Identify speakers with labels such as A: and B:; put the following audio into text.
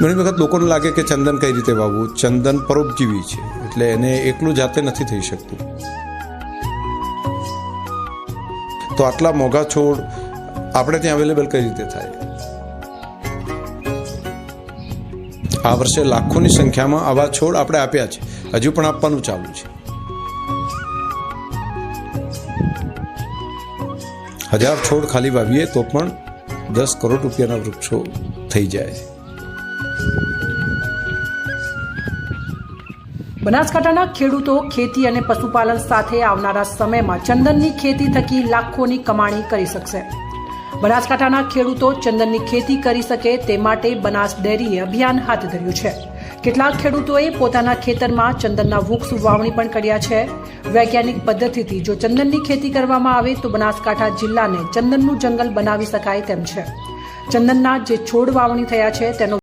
A: ઘણી વખત લોકોને લાગે કે ચંદન કઈ રીતે વાવવું? ચંદન પરોપજીવી છે, એટલે એને એકલું જાતે નથી થઈ શકતું. તો આટલા મોંઘા છોડ આપણે ત્યાં અવેલેબલ કઈ રીતે થાય? આ વર્ષે લાખોની સંખ્યામાં આવા છોડ આપણે આપ્યા છે. હજુ પણ આપવાનું ચાલુ છે. હજાર છોડ ખાલી વાવીએ તો પણ દસ કરોડ રૂપિયાના વૃક્ષો થઈ જાય.
B: બનાસકાંઠાના ખેડૂતો, ખેતી અને પશુપાલન સાથે આવનારા સમયમાં ચંદનની ખેતી થકી લાખોની કમાણી કરી શકશે. બનાસકાંઠાના ખેડૂતો ચંદનની ખેતી કરી શકે તે માટે બનાસ ડેરીએ અભિયાન હાથ ધર્યું છે. કેટલાક ખેડૂતોએ પોતાના ખેતરમાં ચંદનના વૃક્ષ વાવણી પણ કર્યા છે. વૈજ્ઞાનિક પદ્ધતિથી જો ચંદનની ખેતી કરવામાં આવે તો બનાસકાંઠા જિલ્લાને ચંદનનું જંગલ બનાવી શકાય તેમ છે. ચંદનના જે છોડ વાવણી થયા છે તેનો